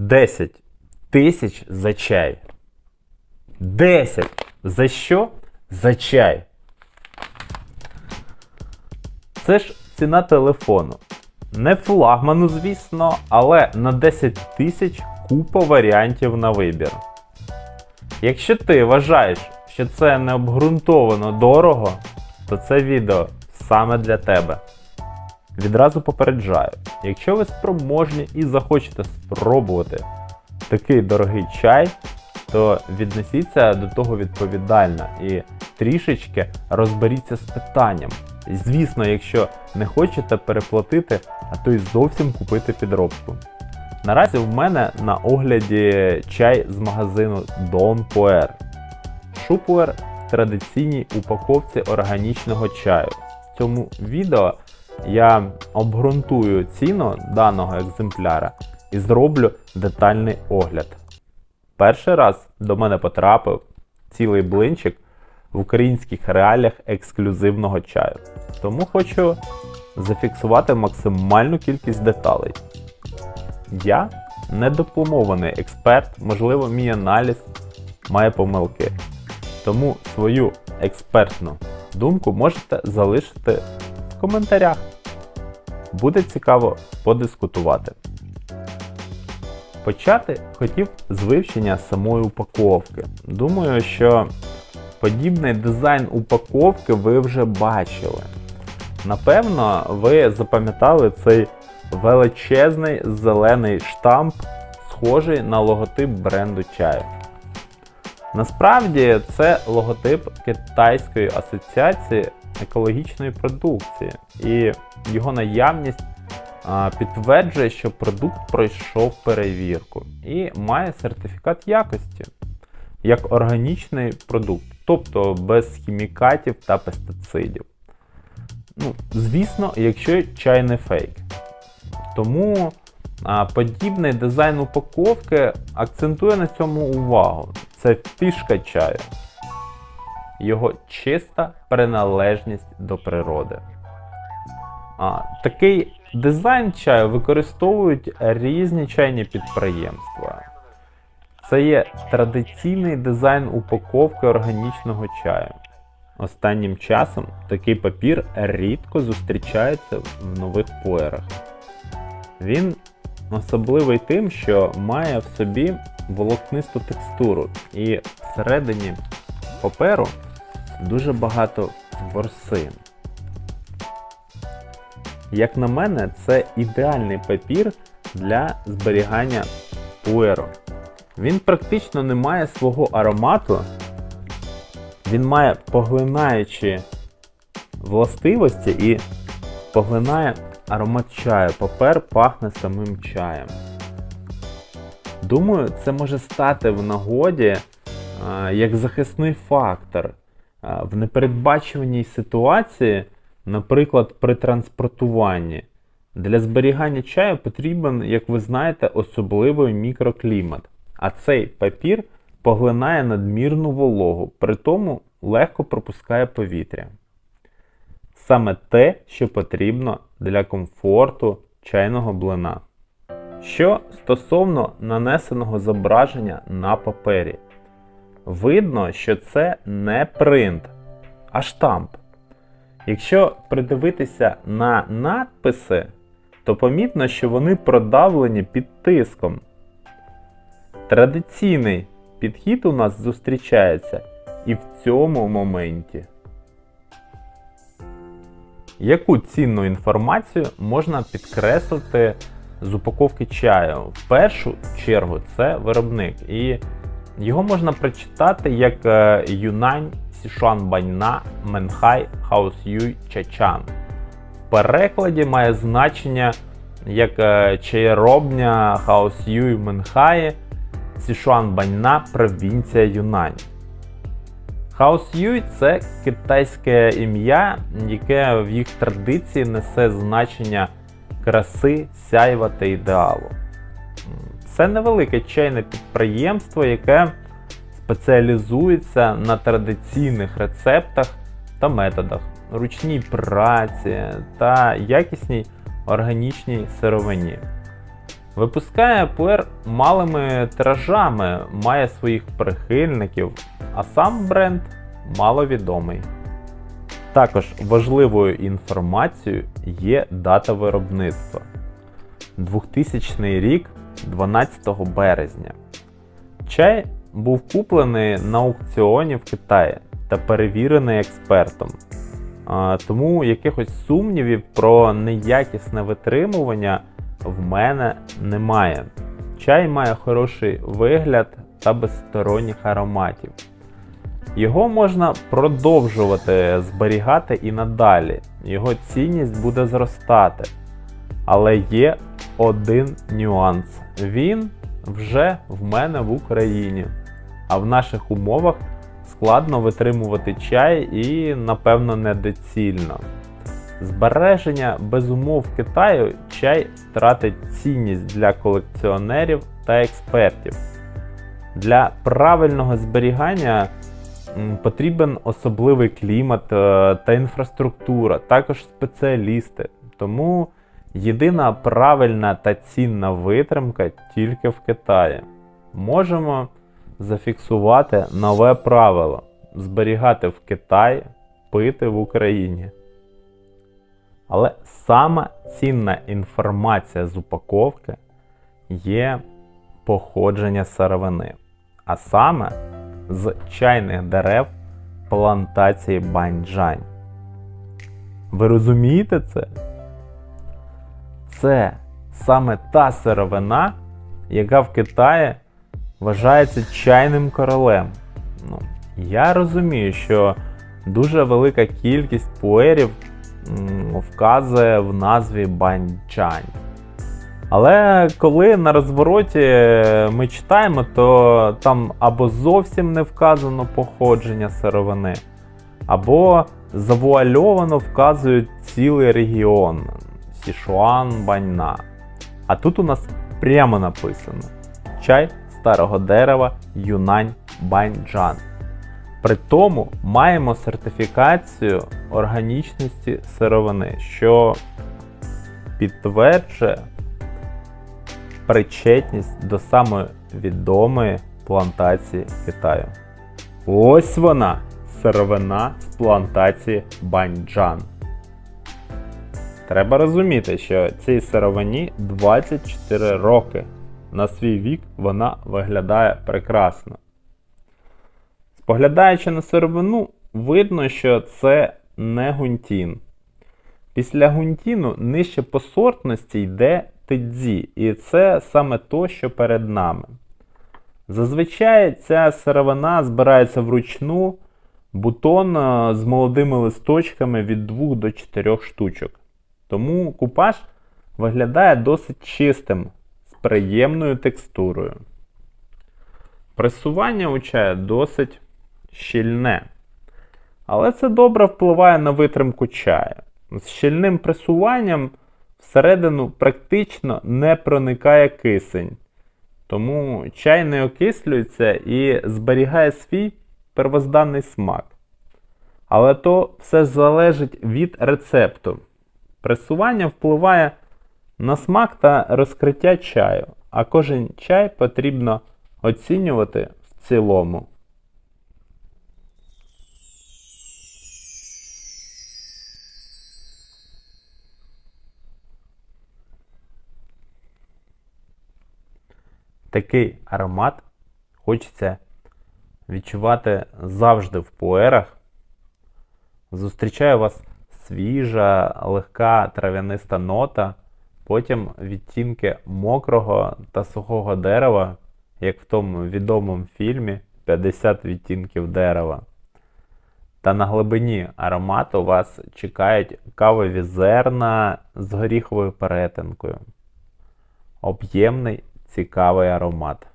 10 тисяч за чай. 10. За що? За чай. Це ж ціна телефону. Не флагману, звісно, але на 10 тисяч купа варіантів на вибір. Якщо ти вважаєш, що це необґрунтовано дорого, то це відео саме для тебе. Відразу попереджаю, якщо ви спроможні і захочете спробувати такий дорогий чай, то віднесіться до того відповідально і трішечки розберіться з питанням. Звісно, якщо не хочете переплатити, а то й зовсім купити підробку. Наразі в мене на огляді чай з магазину Don Puer. Шупуер в традиційній упаковці органічного чаю. В цьому відео я обґрунтую ціну даного екземпляра і зроблю детальний огляд. Перший раз до мене потрапив цілий блинчик в українських реаліях ексклюзивного чаю. Тому хочу зафіксувати максимальну кількість деталей. Я не дипломований експерт, можливо, мій аналіз має помилки. Тому свою експертну думку можете залишити в коментарях. Буде цікаво подискутувати. Почати хотів з вивчення самої упаковки. Думаю, що подібний дизайн упаковки ви вже бачили. Напевно, ви запам'ятали цей величезний зелений штамп, схожий на логотип бренду чаю. Насправді це логотип Китайської асоціації екологічної продукції, і його наявність підтверджує, що продукт пройшов перевірку і має сертифікат якості як органічний продукт, тобто без хімікатів та пестицидів. Ну, Звісно, якщо чай не фейк. Тому а, подібний дизайн упаковки акцентує на цьому увагу. Це фішка чаю. Його чиста приналежність до природи. А, Такий дизайн чаю використовують різні чайні підприємства. Це є традиційний дизайн упаковки органічного чаю. Останнім часом такий папір рідко зустрічається в нових поерах. Він особливий тим, що має в собі волокнисту текстуру, і всередині паперу дуже багато ворсин. Як на мене, це ідеальний папір для зберігання пуеру. Він практично не має свого аромату, він має поглинаючі властивості і поглинає аромат чаю. Папер пахне самим чаєм. Думаю, це може стати в нагоді а, як захисний фактор в непередбачуваній ситуації, наприклад, при транспортуванні. Для зберігання чаю потрібен, як ви знаєте, особливий мікроклімат. А цей папір поглинає надмірну вологу, при тому легко пропускає повітря. Саме те, що потрібно для комфорту чайного блина. Що стосовно нанесеного зображення на папері, видно, що це не принт, а штамп. Якщо придивитися на надписи, то помітно, що вони продавлені під тиском. Традиційний підхід у нас зустрічається і в цьому моменті. Яку цінну інформацію можна підкреслити з упаковки чаю? В першу чергу це виробник, і його можна прочитати як е, Юнань Сішуан Баньна Менхай Хаосюй Чачан. В перекладі має значення як е, чаєробня Хаосюй Менхай Сішуан Баньна провінція Юнань. Хаос Юй це китайське ім'я, яке в їх традиції несе значення краси, сяйва та ідеалу. Це невелике чайне підприємство, яке спеціалізується на традиційних рецептах та методах, ручній праці та якісній органічній сировині. Випускає пуер малими тиражами, має своїх прихильників, а сам бренд маловідомий. Також важливою інформацією є дата виробництва. 2000 рік 12 березня. Чай був куплений на аукціоні в Китаї та перевірений експертом. Тому якихось сумнівів про неякісне витримування в мене немає. Чай має хороший вигляд та без сторонніх ароматів. Його можна продовжувати зберігати і надалі. Його цінність буде зростати. Але є один нюанс. Він вже в мене в Україні. А в наших умовах складно витримувати чай і, напевно, недоцільно. Збереження без умов Китаю чай втратить цінність для колекціонерів та експертів. Для правильного зберігання потрібен особливий клімат е, та інфраструктура, також спеціалісти. Тому єдина правильна та цінна витримка тільки в Китаї. Можемо зафіксувати нове правило: зберігати в Китаї, пити в Україні. Але сама цінна інформація з упаковки є походження сировини, а саме з чайних дерев плантації Баньчжань. Ви розумієте це? Це саме та сировина, яка в Китаї вважається чайним королем. Ну, я розумію, що дуже велика кількість пуерів вказує в назві банчань. Але коли на розвороті ми читаємо, то там або зовсім не вказано походження сировини, або завуальовано вказують цілий регіон Сішуан Баньна. А тут у нас прямо написано чай старого дерева Юнань Баньчжан. При тому маємо сертифікацію органічності сировини, що підтверджує причетність до самої відомої плантації Китаю. Ось вона, сировина з плантації Баньчжан. Треба розуміти, що цій сировині 24 роки. На свій вік вона виглядає прекрасно. Споглядаючи на сировину, видно, що це не гунтін. Після гунтіну нижче по сортності йде тедзі, і це саме то, що перед нами. Зазвичай ця сировина збирається вручну, бутон е, з молодими листочками від 2 до 4 штучок. Тому купаж виглядає досить чистим, з приємною текстурою. Пресування у чаю досить щільне. Але це добре впливає на витримку чаю. З щільним пресуванням всередину практично не проникає кисень. Тому чай не окислюється і зберігає свій первозданний смак. Але то все залежить від рецепту. Пресування впливає на смак та розкриття чаю, а кожен чай потрібно оцінювати в цілому. Такий аромат хочеться відчувати завжди в пуерах. Зустрічає вас свіжа, легка трав'яниста нота, потім відтінки мокрого та сухого дерева, як в тому відомому фільмі 50 відтінків дерева. Та на глибині аромату вас чекають кавові зерна з горіховою перетинкою. Об'ємний цікавий аромат.